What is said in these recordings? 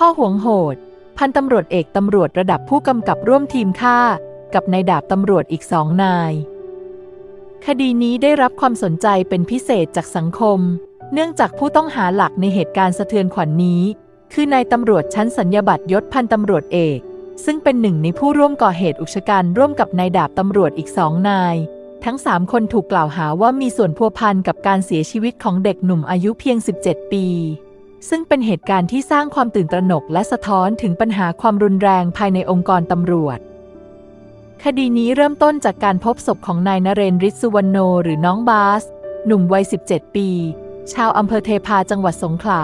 พ่อหวงโหด พันตำรวจเอกตำรวจระดับผู้กำกับร่วมทีมฆ่า กับนายดาบตำรวจอีกสองนาย คดีนี้ได้รับความสนใจเป็นพิเศษจากสังคม เนื่องจากผู้ต้องหาหลักในเหตุการณ์สะเทือนขวัญนนี้ คือนายตำรวจชั้นสัญญาบัตรยศพันตำรวจเอก ซึ่งเป็นหนึ่งในผู้ร่วมก่อเหตุอุกชะกันร่วมกับนายดาบตำรวจอีกสองนาย ทั้งสามคนถูกกล่าวหาว่ามีส่วนพัวพันกับการเสียชีวิตของเด็กหนุ่มอายุเพียง 17 ปี ซึ่งเป็นเหตุการณ์ที่สร้างความตื่นตระหนกและสะท้อนถึงปัญหาความรุนแรงภายในองค์กรตำรวจ คดีนี้เริ่มต้นจากการพบศพของนายนเรนริสุวรรณโนหรือน้องบาส หนุ่มวัย 17 ปี ชาวอำเภอเทพาจังหวัดสงขลา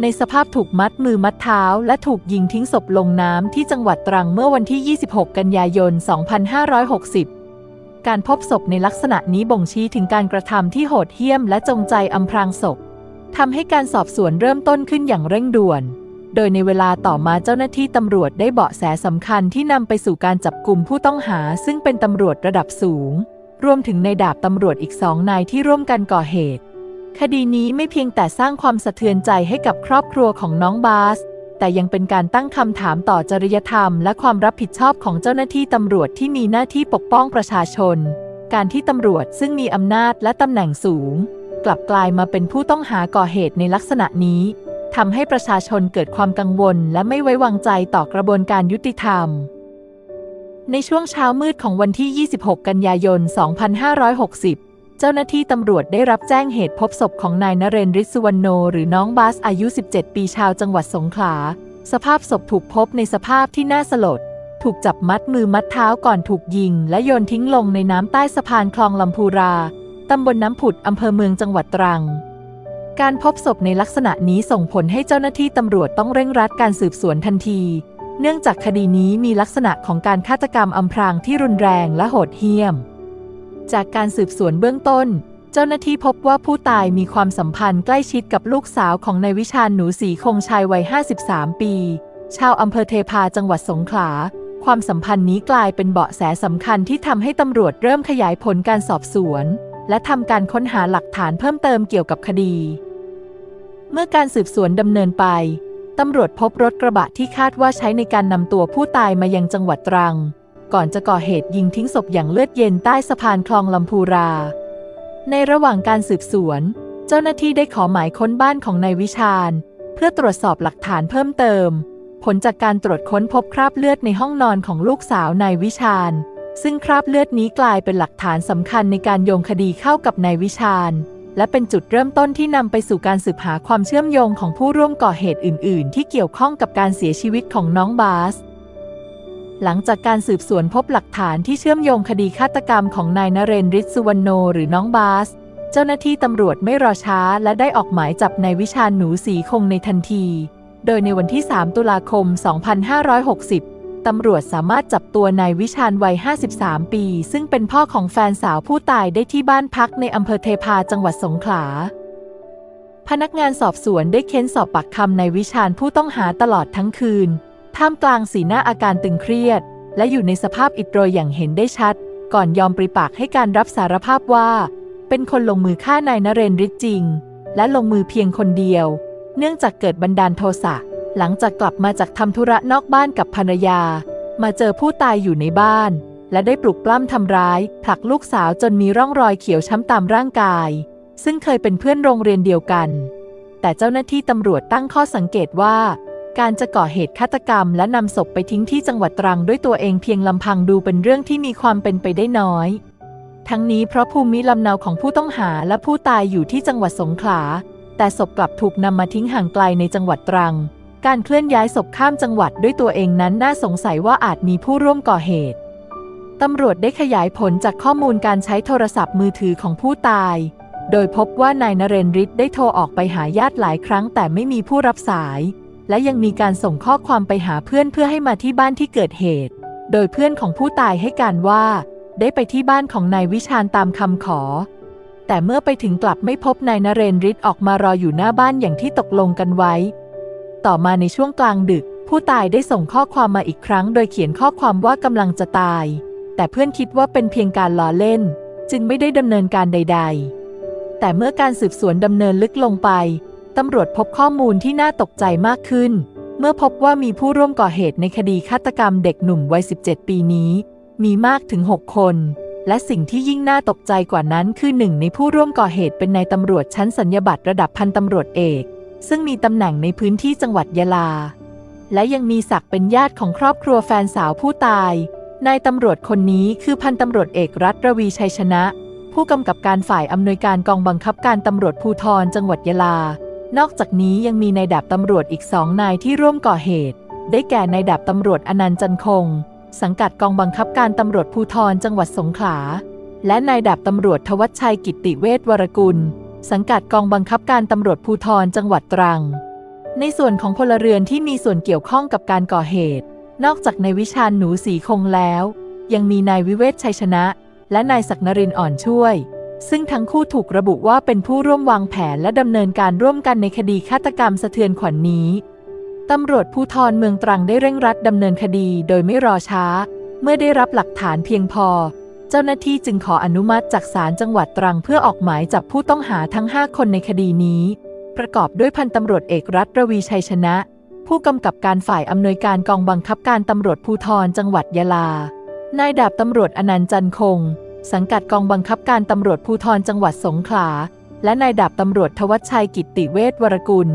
ในสภาพถูกมัดมือมัดเท้า และถูกยิงทิ้งศพลงน้ำที่จังหวัดตรังเมื่อวันที่ 26 กันยายน 2560การพบศพในลักษณะนี้บ่งชี้ถึงการกระทำที่โหดเหี้ยมและจงใจอำพรางศพ ทำให้การสอบสวนเริ่มต้นขึ้นอย่างเร่งด่วน โดยในเวลาต่อมาเจ้าหน้าที่ตำรวจได้เบาะแสสำคัญที่นำไปสู่การจับกลุ่มผู้ต้องหา ซึ่งเป็นตำรวจระดับสูง รวมถึงในดาบตำรวจอีกสองนายที่ร่วมกันก่อเหตุ คดีนี้ไม่เพียงแต่สร้างความสะเทือนใจให้กับครอบครัวของน้องบาส แต่ยังเป็นการตั้งคำถามต่อจริยธรรม และความรับผิดชอบของเจ้าหน้าที่ตำรวจที่มีหน้าที่ปกป้องประชาชน การที่ตำรวจซึ่งมีอำนาจและตำแหน่งสูง กลับกลายมาเป็นผู้ต้องหาก่อเหตุในลักษณะนี้ทำให้ประชาชนเกิดความกังวลและไม่ไว้วางใจต่อกระบวนการยุติธรรม ในช่วงเช้ามืดของวันที่ 26 กันยายน 2560 เจ้าหน้าที่ตำรวจได้รับแจ้งเหตุพบศพของนายนเรนริสุวรรณโน หรือน้องบาสอายุ 17 ปีชาวจังหวัดสงขลา สภาพศพถูกพบในสภาพที่น่าสลด ถูกจับมัดมือมัดเท้าก่อนถูกยิง และโยนทิ้งลงในน้ำใต้สะพานคลองลำพูรา ตำบลน้ำผุดอำเภอเมืองจังหวัดตรัง การพบศพในลักษณะนี้ส่งผลให้เจ้าหน้าที่ตำรวจต้องเร่งรัดการสืบสวนทันที เนื่องจากคดีนี้มีลักษณะของการฆาตกรรมอำพรางที่รุนแรงและโหดเหี้ยม จากการสืบสวนเบื้องต้น เจ้าหน้าที่พบว่าผู้ตายมีความสัมพันธ์ใกล้ชิดกับลูกสาวของนายวิชาญหนูศรีคงชัยวัย 53 ปี ชาวอำเภอเทพาจังหวัดสงขลาความสัมพันธ์นี้กลายเป็นเบาะแสสำคัญที่ทำให้ตำรวจเริ่มขยายผลการสอบสวน และทำการค้นหาหลักฐานเพิ่มเติมเกี่ยวกับคดี เมื่อการสืบสวนดำเนินไป ตำรวจพบรถกระบะที่คาดว่าใช้ในการนำตัวผู้ตายมายังจังหวัดตรัง ก่อนจะก่อเหตุยิงทิ้งศพอย่างเลือดเย็นใต้สะพานคลองลำพูรา ในระหว่างการสืบสวน เจ้าหน้าที่ได้ขอหมายค้นบ้านของนายวิชาญ เพื่อตรวจสอบหลักฐานเพิ่มเติม ผลจากการตรวจค้นพบคราบเลือดในห้องนอนของลูกสาวนายวิชาญ ซึ่งคราบเลือดนี้กลายเป็นหลักฐานสำคัญในการโยงคดีเข้ากับนายวิชาญ และเป็นจุดเริ่มต้นที่นำไปสู่การสืบหาความเชื่อมโยงของผู้ร่วมก่อเหตุอื่น ๆ ที่เกี่ยวข้องกับการเสียชีวิตของน้องบาส หลังจากการสืบสวนพบหลักฐานที่เชื่อมโยงคดีฆาตกรรมของนายนเรนร์ฤทธิ์สุวรรณโนหรือน้องบาส เจ้าหน้าที่ตำรวจไม่รอช้า และได้ออกหมายจับนายวิชาญหนูสีคงในทันที โดยในวันที่ 3 ตุลาคม 2560 ตำรวจสามารถจับตัวนายวิชาญวัย 53 ปี ซึ่งเป็นพ่อของแฟนสาวผู้ตายได้ที่บ้านพักในอำเภอเทพาจังหวัดสงขลา พนักงานสอบสวนได้เค้นสอบปากคำนายวิชาญผู้ต้องหาตลอดทั้งคืน ท่ามกลางสีหน้าอาการตึงเครียด และอยู่ในสภาพอิดโรยอย่างเห็นได้ชัด ก่อนยอมปริปากให้การรับสารภาพว่า เป็นคนลงมือฆ่านายนเรนร์ฤทธิ์จริง และลงมือเพียงคนเดียว เนื่องจากเกิดบันดาลโทสะ หลังจากกลับมาจากทำธุระนอกบ้านกับภรรยา มาเจอผู้ตายอยู่ในบ้าน และได้ปลุกปล้ำทำร้าย ผลักลูกสาวจนมีร่องรอยเขียวช้ำตามร่างกาย ซึ่งเคยเป็นเพื่อนโรงเรียนเดียวกัน แต่เจ้าหน้าที่ตำรวจตั้งข้อสังเกตว่า การจะก่อเหตุฆาตกรรม และนำศพไปทิ้งที่จังหวัดตรังด้วยตัวเองเพียงลำพังดูเป็นเรื่องที่มีความเป็นไปได้น้อย ทั้งนี้เพราะภูมิลำเนาของผู้ต้องหาและผู้ตายอยู่ที่จังหวัดสงขลาแต่ศพกลับถูกนำมาทิ้งห่างไกลในจังหวัดตรัง การเคลื่อนย้ายศพข้ามจังหวัดด้วยตัวเองนั้นน่าสงสัยว่าอาจมีผู้ร่วมก่อเหตุ ตำรวจได้ขยายผลจากข้อมูลการใช้โทรศัพท์มือถือของผู้ตาย โดยพบว่านายนเรนร์ฤทธิ์ได้โทรออกไปหาญาติหลายครั้งแต่ไม่มีผู้รับสาย และยังมีการส่งข้อความไปหาเพื่อนเพื่อให้มาที่บ้านที่เกิดเหตุ โดยเพื่อนของผู้ตายให้การว่า ได้ไปที่บ้านของนายวิชาญตามคำขอ แต่เมื่อไปถึงกลับไม่พบนายนเรนร์ฤทธิ์ออกมารออยู่หน้าบ้านอย่างที่ตกลงกันไว้ ต่อมาในช่วงกลางดึก ผู้ตายได้ส่งข้อความมาอีกครั้ง โดยเขียนข้อความว่ากำลังจะตาย แต่เพื่อนคิดว่าเป็นเพียงการล้อเล่น จึงไม่ได้ดำเนินการใด ๆ แต่เมื่อการสืบสวนดำเนินลึกลงไปตำรวจพบข้อมูลที่น่าตกใจมากขึ้น เมื่อพบว่ามีผู้ร่วมก่อเหตุในคดีฆาตกรรมเด็กหนุ่มวัย 17 ปีนี้ มีมากถึง 6 คน และสิ่งที่ยิ่งน่าตกใจกว่านั้นคือหนึ่งในผู้ร่วมก่อเหตุเป็นนายตำรวจชั้นสัญญาบัตรระดับพันตำรวจเอก ซึ่งมีตำแหน่งในพื้นที่จังหวัดยะลา และยังมีศักดิ์เป็นญาติของครอบครัวแฟนสาวผู้ตาย นายตำรวจคนนี้คือพันตำรวจเอกรัฐระวีชัยชนะ ผู้กำกับการฝ่ายอำนวยการกองบังคับการตำรวจภูธรจังหวัดยะลา นอกจากนี้ยังมีนายดาบตำรวจอีกสองนายที่ร่วมก่อเหตุ ได้แก่นายดาบตำรวจอนันต์จันคง สังกัดกองบังคับการตำรวจภูธรจังหวัดสงขลา และนายดาบตำรวจทวัชชัยกิตติเวชวรกุล สังกัดกองบังคับการตำรวจภูธรจังหวัดตรัง ในส่วนของพลเรือนที่มีส่วนเกี่ยวข้องกับการก่อเหตุ นอกจากในวิชาญหนูสีคงแล้ว ยังมีนายวิเวศชัยชนะ และนายศักนรินทร์อ่อนช่วย ซึ่งทั้งคู่ถูกระบุว่าเป็นผู้ร่วมวางแผนและดำเนินการร่วมกันในคดีฆาตกรรมสะเทือนขวัญนนี้ตำรวจภูธรเมืองตรังได้เร่งรัดดำเนินคดีโดยไม่รอช้า เมื่อได้รับหลักฐานเพียงพอ เจ้าหน้าที่จึงขออนุมัติจากศาลจังหวัดตรังเพื่อออกหมายจับผู้ต้องหาทั้ง 5 คนในคดีนี้ ประกอบด้วยพันตำรวจเอกรัฐระวีชัยชนะ ผู้กำกับการฝ่ายอำนวยการกองบังคับการตำรวจภูธรจังหวัดยะลา นายดาบตำรวจอนันต์จันคง สังกัดกองบังคับการตำรวจภูธรจังหวัดสงขลา และนายดาบตำรวจทวัชชัยกิตติเวชวรกุล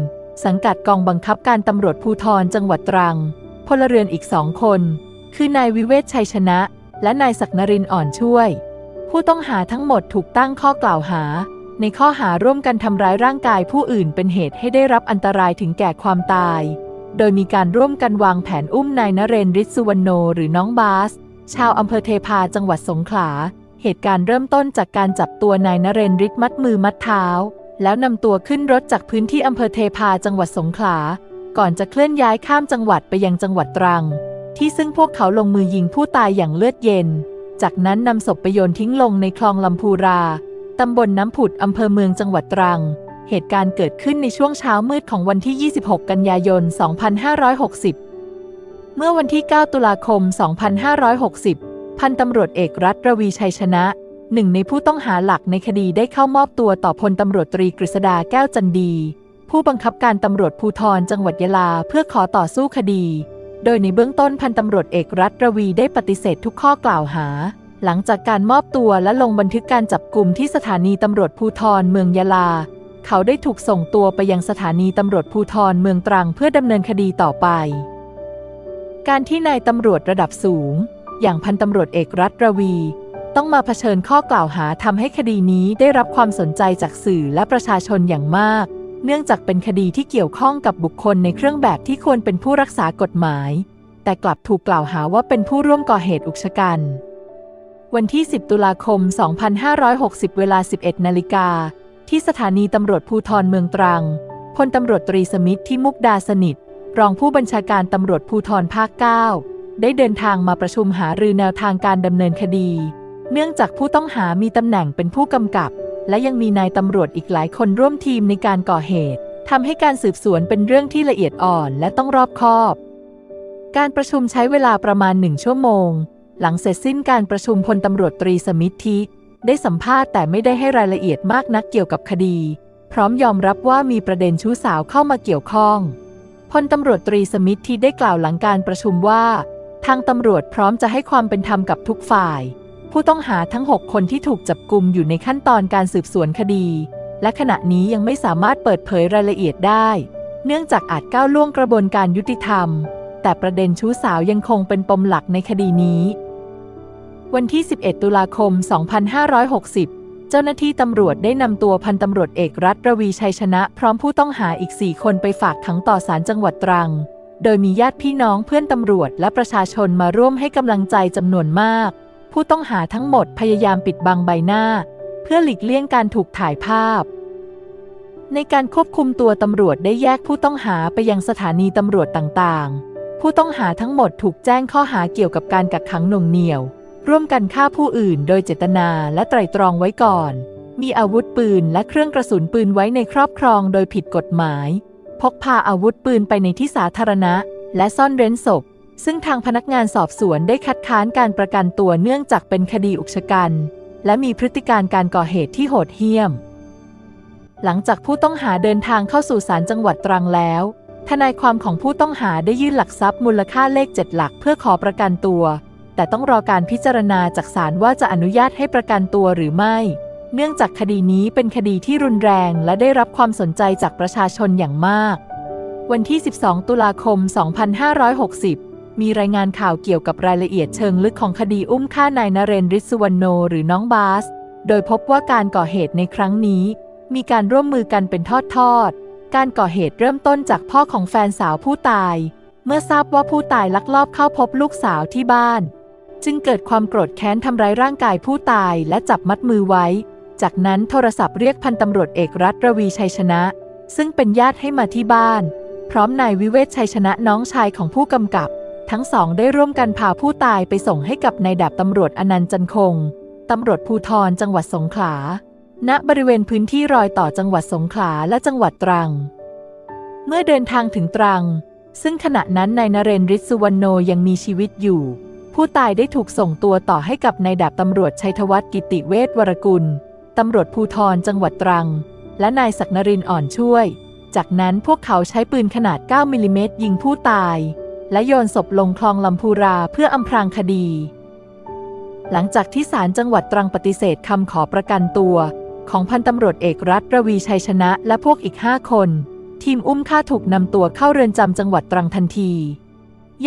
สังกัดกองบังคับการตำรวจภูธรจังหวัดตรัง พลเรือนอีกสองคน คือนายวิเวศชัยชนะ และนายศักนรินทร์อ่อนช่วย ผู้ต้องหาทั้งหมดถูกตั้งข้อกล่าวหา ในข้อหาร่วมกันทำร้ายร่างกายผู้อื่นเป็นเหตุให้ได้รับอันตรายถึงแก่ความตาย โดยมีการร่วมกันวางแผนอุ้มนายนเรนทร์ฤทธิ์สุวรรณโนหรือน้องบาส ชาวอำเภอเทพาจังหวัดสงขลา เหตุการณ์เริ่มต้นจากการจับตัวนายนเรนทร์ฤทธิ์มัดมือมัดเท้า แล้วนำตัวขึ้นรถจากพื้นที่อำเภอเทพาจังหวัดสงขลา ก่อนจะเคลื่อนย้ายข้ามจังหวัดไปยังจังหวัดตรัง ที่ซึ่งพวกเขาลงมือยิงผู้ตายอย่างเลือดเย็น จากนั้นนำศพไปโยนทิ้งลงในคลองลำพูรา ตำบลน้ำผุดอำเภอเมืองจังหวัดตรัง เหตุการณ์เกิดขึ้นในช่วงเช้ามืดของวันที่ 26 กันยายน 2560 เมื่อวันที่ 9 ตุลาคม 2560 พันตำรวจเอกรัฐระวีชัยชนะหนึ่งในผู้ต้องหาหลักในคดีได้เข้ามอบตัวต่อพลตำรวจตรีกฤษดาแก้วจันดี ผู้บังคับการตำรวจภูธรจังหวัดยะลาเพื่อขอต่อสู้คดี โดยในเบื้องต้นพันตำรวจเอกรัฐระวีได้ปฏิเสธทุกข้อกล่าวหา หลังจากการมอบตัวและลงบันทึกการจับกลุ่มที่สถานีตำรวจภูธรเมืองยะลา เขาได้ถูกส่งตัวไปยังสถานีตำรวจภูธรเมืองตรังเพื่อดำเนินคดีต่อไป การที่นายตำรวจระดับสูง อย่างพันตำรวจเอกรัฐระวี ต้องมาเผชิญข้อกล่าวหาทำให้คดีนี้ได้รับความสนใจจากสื่อและประชาชนอย่างมาก เนื่องจากเป็นคดีที่เกี่ยวข้องกับบุคคลในเครื่องแบบที่ควรเป็นผู้รักษากฎหมาย แต่กลับถูกกล่าวหาว่าเป็นผู้ร่วมก่อเหตุอุกชะกัน วันที่ 10 ตุลาคม 2560 เวลา 11 นาฬิกา ที่สถานีตำรวจภูธรเมืองตรัง พลตำรวจตรีสมิทธิ์ที่มุกดาสนิท รองผู้บัญชาการตำรวจภูธรภาค 9 ได้เดินทางมาประชุมหารือแนวทางการดำเนินคดี เนื่องจากผู้ต้องหามีตำแหน่งเป็นผู้กำกับ และยังมีนายตำรวจอีกหลายคนร่วมทีมในการก่อเหตุทำให้การสืบสวนเป็นเรื่องที่ละเอียดอ่อนและต้องรอบคอบ การประชุมใช้เวลาประมาณหนึ่งชั่วโมง หลังเสร็จสิ้นการประชุมพลตำรวจตรีสมิทธิ ได้สัมภาษณ์แต่ไม่ได้ให้รายละเอียดมากนักเกี่ยวกับคดี พร้อมยอมรับว่ามีประเด็นชู้สาวเข้ามาเกี่ยวข้องพลตำรวจตรีสมิทธิได้กล่าวหลังการประชุมว่า ทางตำรวจพร้อมจะให้ความเป็นธรรมกับทุกฝ่าย ผู้ต้องหาทั้ง 6 คนที่ถูกจับกุมอยู่ในขั้นตอนการสืบสวนคดี และขณะนี้ยังไม่สามารถเปิดเผยรายละเอียดได้ เนื่องจากอาจก้าวล่วงกระบวนการยุติธรรม แต่ประเด็นชู้สาวยังคงเป็นปมหลักในคดีนี้ วันที่ 11 ตุลาคม 2560 เจ้าหน้าที่ตำรวจได้นำตัวพันตำรวจเอกรัฐระวีชัยชนะ พร้อมผู้ต้องหาอีก 4 คนไปฝากขังต่อศาลจังหวัดตรัง โดยมีญาติพี่น้องเพื่อนตำรวจและประชาชนมาร่วมให้กำลังใจจำนวนมาก ผู้ต้องหาทั้งหมดพยายามปิดบังใบหน้า เพื่อหลีกเลี่ยงการถูกถ่ายภาพ ในการควบคุมตัวตำรวจได้แยกผู้ต้องหาไปยังสถานีตำรวจต่างๆ ผู้ต้องหาทั้งหมดถูกแจ้งข้อหาเกี่ยวกับการกักขังหน่วงเหนี่ยว ร่วมกันฆ่าผู้อื่นโดยเจตนาและไตร่ตรองไว้ก่อน มีอาวุธปืนและเครื่องกระสุนปืนไว้ในครอบครองโดยผิดกฎหมาย พกพาอาวุธปืนไปในที่สาธารณะ และซ่อนเร้นศพ ซึ่งทางพนักงานสอบสวนได้คัดค้านการประกันตัวเนื่องจากเป็นคดีอุกชะกัน และมีพฤติการการก่อเหตุที่โหดเหี้ยม หลังจากผู้ต้องหาเดินทางเข้าสู่ศาลจังหวัดตรังแล้ว ทนายความของผู้ต้องหาได้ยื่นหลักทรัพย์มูลค่าเลขเจ็ดหลักเพื่อขอประกันตัว แต่ต้องรอการพิจารณาจากศาลว่าจะอนุญาตให้ประกันตัวหรือไม่ เนื่องจากคดีนี้เป็นคดีที่รุนแรงและได้รับความสนใจจากประชาชนอย่างมาก วันที่ 12 ตุลาคม 2560 มีรายงานข่าวเกี่ยวกับรายละเอียดเชิงลึกของคดีอุ้มฆ่านายนเรนริสุวรรณโนหรือน้องบาส โดยพบว่าการก่อเหตุในครั้งนี้ มีการร่วมมือกันเป็นทอดๆ การก่อเหตุเริ่มต้นจากพ่อของแฟนสาวผู้ตาย เมื่อทราบว่าผู้ตายลักลอบเข้าพบลูกสาวที่บ้าน จึงเกิดความโกรธแค้นทำร้ายร่างกายผู้ตายและจับมัดมือไว้ จากนั้นโทรศัพท์เรียกพันตำรวจเอกรัฐระวีชัยชนะ ซึ่งเป็นญาติให้มาที่บ้าน พร้อมนายวิเวศชัยชนะน้องชายของผู้กำกับ ทั้งสองได้ร่วมกันพาผู้ตายไปส่งให้กับนายดาบตำรวจอนันต์จันคง ตำรวจภูธรจังหวัดสงขลา ณ บริเวณพื้นที่รอยต่อจังหวัดสงขลาและจังหวัดตรัง เมื่อเดินทางถึงตรัง ซึ่งขณะนั้นนายนเรนร์ฤทธิ์สุวรรณโนยังมีชีวิตอยู่ ผู้ตายได้ถูกส่งตัวต่อให้กับนายดาบตำรวจชัยธวัฒน์กิติเวชวรกุล ตำรวจภูธรจังหวัดตรัง และนายศักนรินทร์อ่อนช่วย จากนั้นพวกเขาใช้ปืนขนาด 9 มิลลิเมตรยิงผู้ตาย และโยนศพลงคลองลำพูราเพื่ออำพรางคดี หลังจากที่ศาลจังหวัดตรังปฏิเสธคำขอประกันตัว ของพันตำรวจเอกรัฐระวีชัยชนะและพวกอีกห้าคน ทีมอุ้มฆ่าถูกนำตัวเข้าเรือนจำจังหวัดตรังทันที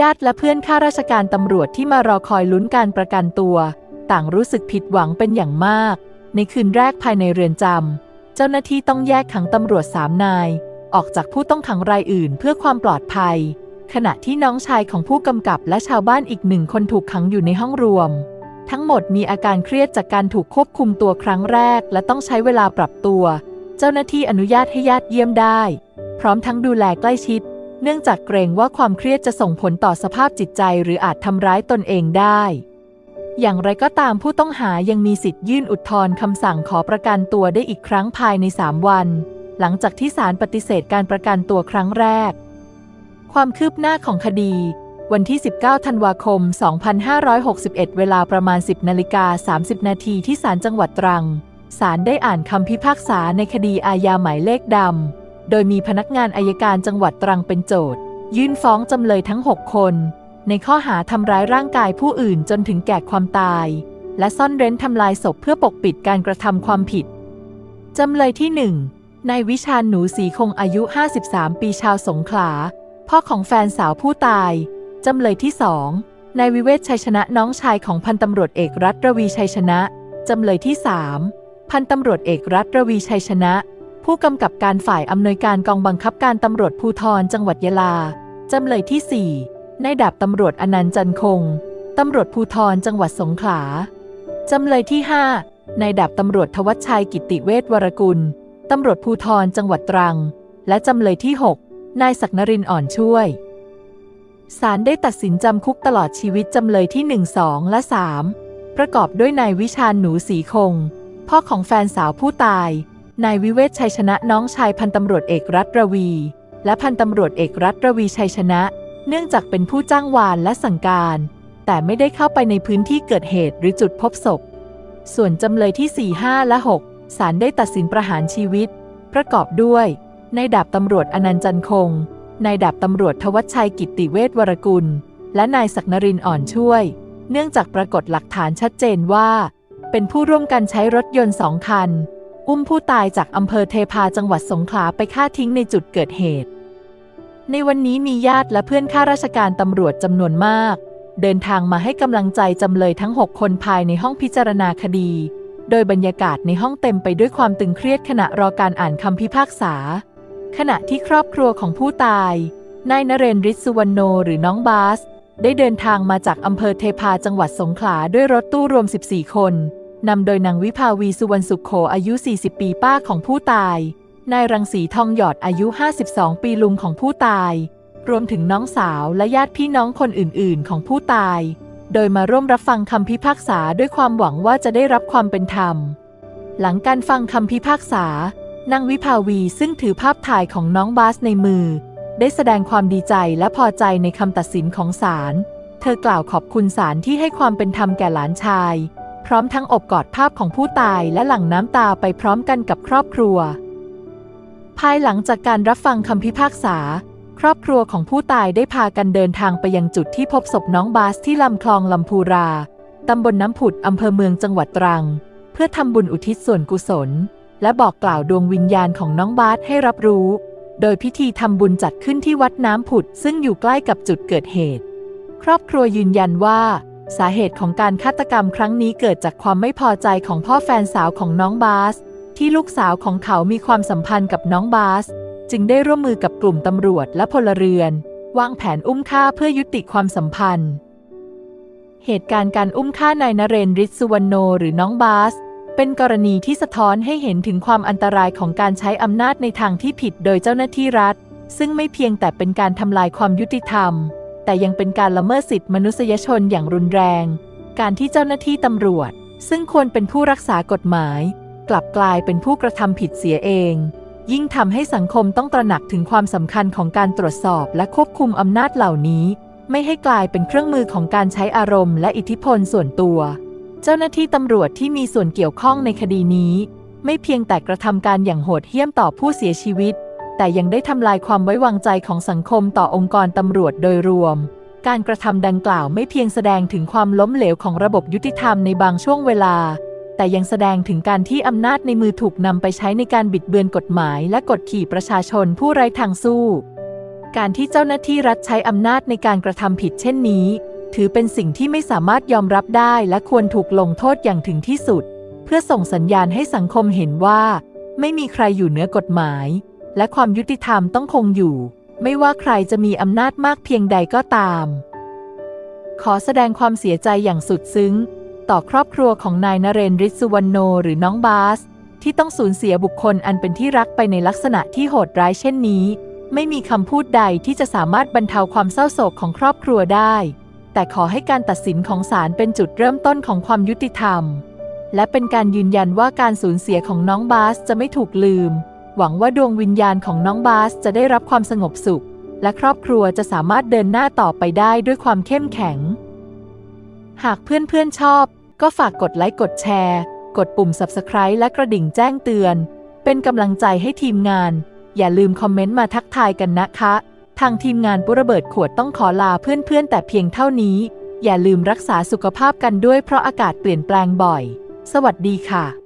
ญาติและเพื่อนข้าราชการตำรวจที่มารอคอยลุ้นการประกันตัว ต่างรู้สึกผิดหวังเป็นอย่างมาก ในคืนแรกภายในเรือนจำเจ้าหน้าที่ต้องแยกขังตำรวจสามนาย ออกจากผู้ต้องขังรายอื่นเพื่อความปลอดภัย ขณะที่น้องชายของผู้กำกับและชาวบ้านอีกหนึ่งคนถูกขังอยู่ในห้องรวม ทั้งหมดมีอาการเครียดจากการถูกควบคุมตัวครั้งแรก และต้องใช้เวลาปรับตัว เจ้าหน้าที่อนุญาตให้ญาติเยี่ยมได้ พร้อมทั้งดูแลใกล้ชิด เนื่องจากเกรงว่าความเครียดจะส่งผลต่อสภาพจิตใจหรืออาจทำร้ายตนเองได้ อย่างไรก็ตามผู้ต้องหายังมีสิทธิ์ยื่นอุทธรณ์คำสั่งขอประกันตัวได้อีกครั้งภายใน 3 วัน หลังจากที่ศาลปฏิเสธการประกันตัวครั้งแรก ความคืบหน้าของคดี วันที่ 19 ธันวาคม 2561 เวลาประมาณ 10นาฬิกา30 นาทีที่ศาลจังหวัดตรัง ศาลได้อ่านคำพิพากษาในคดีอาญาหมายเลขดำ โดยมีพนักงานอายการจังหวัดตรังเป็นโจทย์ ยื่นฟ้องจำเลยทั้ง 6 คน ในข้อหาทำร้ายร่างกายผู้อื่นจนถึงแก่ความตาย และซ่อนเร้นทำลายศพเพื่อปกปิดการกระทำความผิด จำเลยที่ 1นายวิชาญหนูศรีคงอายุ 53 ปีชาวสงขลา พ่อของแฟนสาวผู้ตาย จำเลยที่สองนายวิเวศชัยชนะน้องชายของพันตำรวจเอกรัฐระวีชัยชนะ จำเลยที่สามพันตำรวจเอกรัฐระวีชัยชนะ ผู้กำกับการฝ่ายอำนวยการกองบังคับการตำรวจภูธรจังหวัดยะลา จำเลยที่สี่นายดาบตำรวจอนันต์จันคง ตำรวจภูธรจังหวัดสงขลา จำเลยที่ห้านายดาบตำรวจทวัชชัยกิติเวชวรกุล ตำรวจภูธรจังหวัดตรัง และจำเลยที่6 นายศักนรินทร์อ่อนช่วย ศาลได้ตัดสินจำคุกตลอดชีวิตจำเลยที่ 1 2 และ 3 ประกอบด้วยนายวิชาญหนูศรีคง พ่อของแฟนสาวผู้ตาย นายวิเวศชัยชนะน้องชายพันตำรวจเอกรัฐระวี และพันตำรวจเอกรัฐระวีชัยชนะ เนื่องจากเป็นผู้จ้างวานและสั่งการ แต่ไม่ได้เข้าไปในพื้นที่เกิดเหตุหรือจุดพบศพ ส่วนจำเลยที่ 4 5 และ 6ศาลได้ตัดสินประหารชีวิต ประกอบด้วย นายดาบตำรวจอนันต์จันคง นายดาบตำรวจทวัชชัยกิติเวชวรกุล และนายศักนรินอ่อนช่วย เนื่องจากปรากฏหลักฐานชัดเจนว่า เป็นผู้ร่วมกันใช้รถยนต์สองคัน อุ้มผู้ตายจากอำเภอเทพาจังหวัดสงขลาไปฆ่าทิ้งในจุดเกิดเหตุ ในวันนี้มีญาติและเพื่อนข้าราชการตำรวจจำนวนมาก เดินทางมาให้กำลังใจจำเลยทั้ง 6 คนภายในห้องพิจารณาคดี โดยบรรยากาศในห้องเต็มไปด้วยความตึงเครียดขณะรอการอ่านคำพิพากษา ขณะที่ครอบครัวของผู้ตาย นายนเรนร์ฤทธิ์สุวรรณโนหรือน้องบาส ได้เดินทางมาจากอำเภอเทพาจังหวัดสงขลาด้วยรถตู้รวม 14 คน นำโดยนางวิภาวีสุวรรณสุขโขอายุ 40 ปีป้าของผู้ตาย นายรังสีทองหยอดอายุ 52 ปีลุงของผู้ตาย รวมถึงน้องสาวและญาติพี่น้องคนอื่น ๆ ของผู้ตาย โดยมาร่วมรับฟังคำพิพากษาด้วยความหวังว่าจะได้รับความเป็นธรรม หลังการฟังคำพิพากษา นางวิภาวีซึ่งถือภาพถ่ายของน้องบาสในมือ ได้แสดงความดีใจและพอใจในคำตัดสินของศาล เธอกล่าวขอบคุณศาลที่ให้ความเป็นธรรมแก่หลานชาย พร้อมทั้งอบกอดภาพของผู้ตายและหลั่งน้ำตาไปพร้อมกันกับครอบครัว ภายหลังจากการรับฟังคำพิพากษา ครอบครัวของผู้ตายได้พากันเดินทางไปยังจุดที่พบศพน้องบาสที่ลำคลองลำพูราตำบลน้ำผุดอำเภอเมืองจังหวัดตรัง เพื่อทำบุญอุทิศส่วนกุศล และบอกกล่าวดวงวิญญาณของน้องบาสให้รับรู้ โดยพิธีทำบุญจัดขึ้นที่วัดน้ำผุด ซึ่งอยู่ใกล้กับจุดเกิดเหตุ ครอบครัวยืนยันว่า สาเหตุของการฆาตกรรมครั้งนี้เกิดจากความไม่พอใจของพ่อแฟนสาวของน้องบาส ที่ลูกสาวของเขามีความสัมพันธ์กับน้องบาส จึงได้ร่วมมือกับกลุ่มตำรวจและพลเรือน วางแผนอุ้มฆ่าเพื่อยุติความสัมพันธ์ เหตุการณ์การอุ้มฆ่านายนเรนร์ฤทธิ์สุวรรณโนหรือน้องบาส เป็นกรณีที่สะท้อนให้เห็นถึงความอันตรายของการใช้อำนาจในทางที่ผิดโดยเจ้าหน้าที่รัฐ ซึ่งไม่เพียงแต่เป็นการทำลายความยุติธรรม แต่ยังเป็นการละเมิดสิทธิมนุษยชนอย่างรุนแรง การที่เจ้าหน้าที่ตำรวจ ซึ่งควรเป็นผู้รักษากฎหมาย กลับกลายเป็นผู้กระทำผิดเสียเอง ยิ่งทำให้สังคมต้องตระหนักถึงความสำคัญของการตรวจสอบและควบคุมอำนาจเหล่านี้ ไม่ให้กลายเป็นเครื่องมือของการใช้อารมณ์และอิทธิพลส่วนตัว เจ้าหน้าที่ตำรวจที่มีส่วนเกี่ยวข้องในคดีนี้ ไม่เพียงแต่กระทำการอย่างโหดเหี้ยมต่อผู้เสียชีวิต แต่ยังได้ทำลายความไว้วางใจของสังคมต่อองค์กรตำรวจโดยรวม การกระทำดังกล่าวไม่เพียงแสดงถึงความล้มเหลวของระบบยุติธรรมในบางช่วงเวลา แต่ยังแสดงถึงการที่อำนาจในมือถูกนำไปใช้ในการบิดเบือนกฎหมาย และกดขี่ประชาชนผู้ไร้ทางสู้ การที่เจ้าหน้าที่รัฐใช้อำนาจในการกระทำผิดเช่นนี้ ถือเป็นสิ่งที่ไม่สามารถยอมรับได้และควรถูกลงโทษอย่างถึงที่สุด เพื่อส่งสัญญาณให้สังคมเห็นว่า ไม่มีใครอยู่เหนือกฎหมาย และความยุติธรรมต้องคงอยู่ ไม่ว่าใครจะมีอำนาจมากเพียงใดก็ตาม ขอแสดงความเสียใจอย่างสุดซึ้ง ต่อครอบครัวของนายนเรนริสุวรรณโนหรือน้องบาส ที่ต้องสูญเสียบุคคลอันเป็นที่รักไปในลักษณะที่โหดร้ายเช่นนี้ ไม่มีคำพูดใดที่จะสามารถบรรเทาความเศร้าโศกของครอบครัวได้ แต่ขอให้การตัดสินของศาลเป็นจุดเริ่มต้นของความยุติธรรม และเป็นการยืนยันว่าการสูญเสียของน้องบาสจะไม่ถูกลืม หวังว่าดวงวิญญาณของน้องบาสจะได้รับความสงบสุข และครอบครัวจะสามารถเดินหน้าต่อไปได้ด้วยความเข้มแข็ง หากเพื่อนๆชอบ ก็ฝากกดไลค์กดแชร์ กดปุ่ม Subscribe และกระดิ่งแจ้งเตือน เป็นกำลังใจให้ทีมงาน อย่าลืมคอมเมนต์มาทักทายกันนะคะ ทางทีมงานปุระเบิดขวดต้องขอลาเพื่อนๆ แต่เพียงเท่านี้ อย่าลืมรักษาสุขภาพกันด้วยเพราะอากาศเปลี่ยนแปลงบ่อย สวัสดีค่ะ